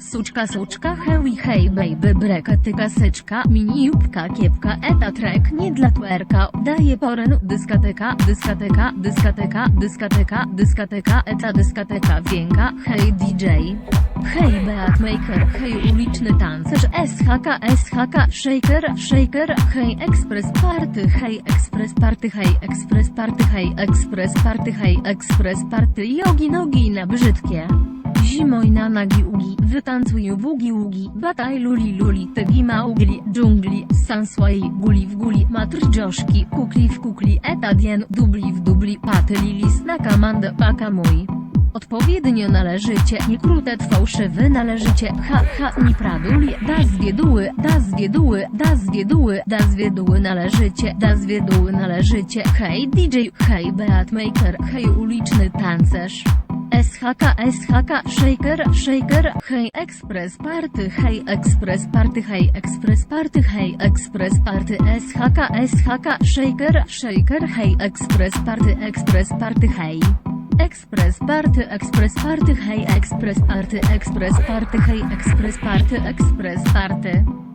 Suczka, suczka, hewi, hej, baby, brekety, kaseczka, mini jubka, kiepka, eta, trek, nie dla twerka, daje poren, dyskateka, dyskateka, dyskateka, dyskateka, dyskateka, eta, dyskateka, wienka, hej, DJ. Hej, Beatmaker, hej, uliczny tancerz, SHK, SHK, shaker, shaker, hej, express party, hej, express party, hej, express party, hej, express party, hej, express party, jogi nogi na brzydkie. Zimoj na nagi ugi, wytancuj bugi ugi, bataj luli luli, tegi maugli, dżungli, sanswai, guli w guli, matr dżoszki, kukli w kukli, etadien, dubli w dubli, paty lilis, na kamandę, paka mój. Odpowiednio należycie, nie krutet fałszywy należycie, ha ha, ni praduli, da zwieduły, da zwieduły, da zwieduły, da zwieduły należycie, da zwieduły należycie, hej DJ, hej Beatmaker, hej uliczny tancerz. SHK, SHK, shaker, shaker, hej express party, hej express party, hej express party, hej express party, SHK, SHK, shaker, shaker, hej express party, express party, hej. Express party, express party, hej express party, express party, hej express party, express party.